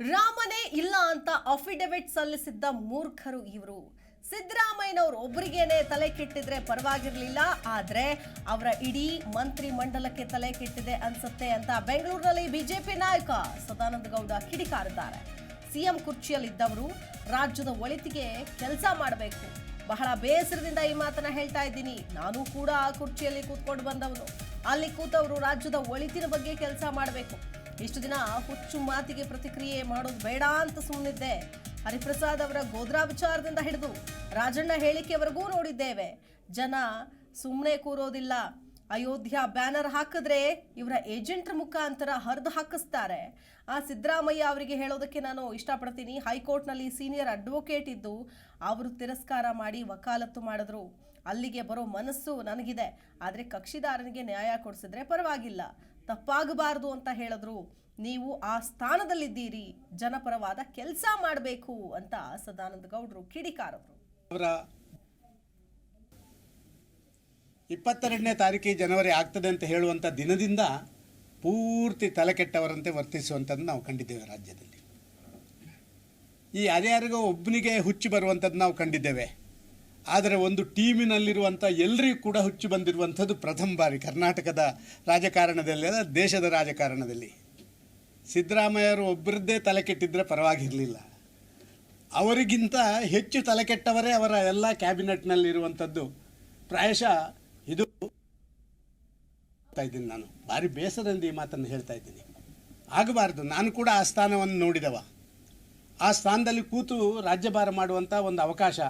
ರಾಮನೇ ಇಲ್ಲ ಅಂತ ಅಫಿಡವಿಟ್ ಸಲ್ಲಿಸಿದ್ದ ಮೂರ್ಖರು ಇವರು. ಸಿದ್ದರಾಮಯ್ಯನವರು ಒಬ್ಬರಿಗೇನೆ ತಲೆ ಕೆಟ್ಟಿದ್ರೆ ಪರವಾಗಿರಲಿಲ್ಲ, ಆದರೆ ಅವರ ಇಡೀ ಮಂತ್ರಿ ಮಂಡಲಕ್ಕೆ ತಲೆ ಕೆಟ್ಟಿದೆ ಅನ್ಸುತ್ತೆ ಅಂತ ಬೆಂಗಳೂರಿನಲ್ಲಿ ಬಿಜೆಪಿ ನಾಯಕ ಸದಾನಂದ ಗೌಡ ಕಿಡಿಕಾರಿದ್ದಾರೆ. ಸಿಎಂ ಕುರ್ಚಿಯಲ್ಲಿದ್ದವರು ರಾಜ್ಯದ ಒಳಿತಿಗೆ ಕೆಲಸ ಮಾಡಬೇಕು. ಬಹಳ ಬೇಸರದಿಂದ ಈ ಮಾತನ್ನ ಹೇಳ್ತಾ ಇದ್ದೀನಿ. ನಾನು ಕೂಡ ಆ ಕುರ್ಚಿಯಲ್ಲಿ ಕೂತ್ಕೊಂಡು ಬಂದವನು. ಅಲ್ಲಿ ಕೂತವರು ರಾಜ್ಯದ ಒಳಿತಿನ ಬಗ್ಗೆ ಕೆಲಸ ಮಾಡಬೇಕು. ಇಷ್ಟು ದಿನ ಹುಚ್ಚು ಮಾತಿಗೆ ಪ್ರತಿಕ್ರಿಯೆ ಮಾಡೋದು ಬೇಡ ಅಂತ ಸುಮ್ಮನಿದ್ದೆ ಹರಿಪ್ರಸಾದ್ ಅವರ ಗೋದ್ರಾ ವಿಚಾರದಿಂದ ಹಿಡಿದು ರಾಜಣ್ಣ ಹೇಳಿಕೆವರೆಗೂ ನೋಡಿದ್ದೇವೆ. ಜನ ಸುಮ್ಮನೆ ಕೂರೋದಿಲ್ಲ. ಅಯೋಧ್ಯ ಬ್ಯಾನರ್ ಹಾಕಿದ್ರೆ ಇವರ ಏಜೆಂಟ್ರ ಮುಖಾಂತರ ಹರಿದು ಹಾಕಿಸ್ತಾರೆ. ಆ ಸಿದ್ದರಾಮಯ್ಯ ಅವರಿಗೆ ಹೇಳೋದಕ್ಕೆ ನಾನು ಇಷ್ಟಪಡ್ತೀನಿ. ಹೈಕೋರ್ಟ್ನಲ್ಲಿ ಸೀನಿಯರ್ ಅಡ್ವೊಕೇಟ್ ಇದ್ದು ಅವರು ತಿರಸ್ಕಾರ ಮಾಡಿ ವಕಾಲತ್ತು ಮಾಡಿದ್ರು. ಅಲ್ಲಿಗೆ ಬರೋ ಮನಸ್ಸು ನನಗಿದೆ. ಆದರೆ ಕಕ್ಷಿದಾರನಿಗೆ ನ್ಯಾಯ ಕೊಡಿಸಿದ್ರೆ ಪರವಾಗಿಲ್ಲ. ತಪ್ಪಾಗಬಾರದು ಅಂತ ಹೇಳಿದ್ರು. ನೀವು ಆ ಸ್ಥಾನದಲ್ಲಿದ್ದೀರಿ. ಜನಪರವಾದ ಕೆಲಸ ಮಾಡಬೇಕು ಅಂತ ಸದಾನಂದ ಗೌಡರು ಕಿಡಿಕಾರರು ಅವರ ಇಪ್ಪತ್ತೆರಡನೇ ತಾರೀಕಿಗೆ ಜನವರಿ ಆಗ್ತದೆ ಅಂತ ಹೇಳುವಂಥ ದಿನದಿಂದ ಪೂರ್ತಿ ತಲೆಕೆಟ್ಟವರಂತೆ ವರ್ತಿಸುವಂಥದ್ದು ನಾವು ಕಂಡಿದ್ದೇವೆ ರಾಜ್ಯದಲ್ಲಿ. ಈ ಯಾರ್ಯಾರಿಗೋ ಒಬ್ಬನಿಗೆ ಹುಚ್ಚು ಬರುವಂಥದ್ದು ನಾವು ಕಂಡಿದ್ದೇವೆ. ಆದರೆ ಒಂದು ಟೀಮಿನಲ್ಲಿರುವಂಥ ಎಲ್ಲರಿಗೂ ಕೂಡ ಹುಚ್ಚು ಬಂದಿರುವಂಥದ್ದು ಪ್ರಥಮ ಬಾರಿ ಕರ್ನಾಟಕದ ರಾಜಕಾರಣದಲ್ಲಿ ಅಲ್ಲ, ದೇಶದ ರಾಜಕಾರಣದಲ್ಲಿ. ಸಿದ್ದರಾಮಯ್ಯರು ಒಬ್ಬರದ್ದೇ ತಲೆ ಕೆಟ್ಟಿದ್ದರೆ ಪರವಾಗಿರಲಿಲ್ಲ. ಅವರಿಗಿಂತ ಹೆಚ್ಚು ತಲೆಕೆಟ್ಟವರೇ ಅವರ ಎಲ್ಲ ಕ್ಯಾಬಿನೆಟ್ನಲ್ಲಿರುವಂಥದ್ದು. ಪ್ರಾಯಶಃ ಇದು ಇದ್ದೀನಿ ನಾನು. ಭಾರಿ ಬೇಸರದಿಂದ ಈ ಮಾತನ್ನು ಹೇಳ್ತಾ ಇದ್ದೀನಿ. ಆಗಬಾರ್ದು, ನಾನು ಕೂಡ ಆ ಸ್ಥಾನವನ್ನು ನೋಡಿದವ. ಆ ಸ್ಥಾನದಲ್ಲಿ ಕೂತು ರಾಜ್ಯಭಾರ ಮಾಡುವಂಥ ಒಂದು ಅವಕಾಶ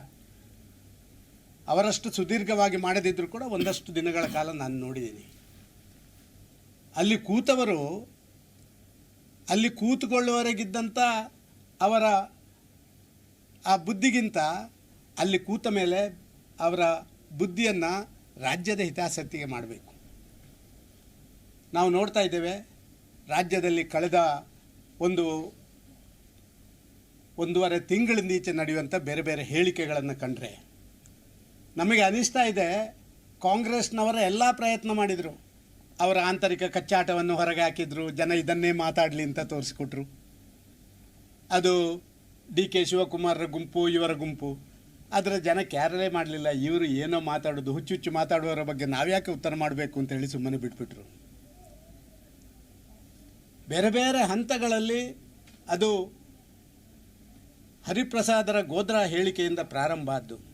ಅವರಷ್ಟು ಸುದೀರ್ಘವಾಗಿ ಮಾಡದಿದ್ದರೂ ಕೂಡ ಒಂದಷ್ಟು ದಿನಗಳ ಕಾಲ ನಾನು ನೋಡಿದ್ದೀನಿ. ಅಲ್ಲಿ ಕೂತವರು, ಅಲ್ಲಿ ಕೂತುಕೊಳ್ಳುವವರೆಗಿದ್ದಂಥ ಅವರ ಆ ಬುದ್ಧಿಗಿಂತ ಅಲ್ಲಿ ಕೂತ ಮೇಲೆ ಅವರ ಬುದ್ಧಿಯನ್ನು ರಾಜ್ಯದ ಹಿತಾಸಕ್ತಿಗೆ ಮಾಡಬೇಕು. ನಾವು ನೋಡ್ತಾ ಇದ್ದೇವೆ, ರಾಜ್ಯದಲ್ಲಿ ಕಳೆದ ಒಂದು, ಒಂದೂವರೆ ತಿಂಗಳಿಂದೀಚೆ ನಡೆಯುವಂಥ ಬೇರೆ ಬೇರೆ ಹೇಳಿಕೆಗಳನ್ನು ಕಂಡ್ರೆ ನಮಗೆ ಅನಿಸ್ತಾ ಇದೆ, ಕಾಂಗ್ರೆಸ್ನವರ ಎಲ್ಲ ಪ್ರಯತ್ನ ಮಾಡಿದರು. ಅವರ ಆಂತರಿಕ ಕಚ್ಚಾಟವನ್ನು ಹೊರಗೆ ಹಾಕಿದ್ರು, ಜನ ಇದನ್ನೇ ಮಾತಾಡಲಿ ಅಂತ ತೋರಿಸ್ಕೊಟ್ರು. ಅದು ಡಿ ಕೆ ಶಿವಕುಮಾರರ ಗುಂಪು, ಇವರ ಗುಂಪು. ಆದರೆ ಜನ ಕ್ಯಾರಲೇ ಮಾಡಲಿಲ್ಲ, ಇವರು ಏನೋ ಮಾತಾಡೋದು ಹುಚ್ಚು ಹುಚ್ಚು ಮಾತಾಡುವವರ ಬಗ್ಗೆ ನಾವ್ಯಾಕೆ ಉತ್ತರ ಮಾಡಬೇಕು ಅಂತ ಹೇಳಿ ಸುಮ್ಮನೆ ಬಿಟ್ಬಿಟ್ರು. ಬೇರೆ ಬೇರೆ ಹಂತಗಳಲ್ಲಿ ಅದು ಹರಿಪ್ರಸಾದರ ಗೋದ್ರಾ ಹೇಳಿಕೆಯಿಂದ ಪ್ರಾರಂಭ ಆದ್ದು.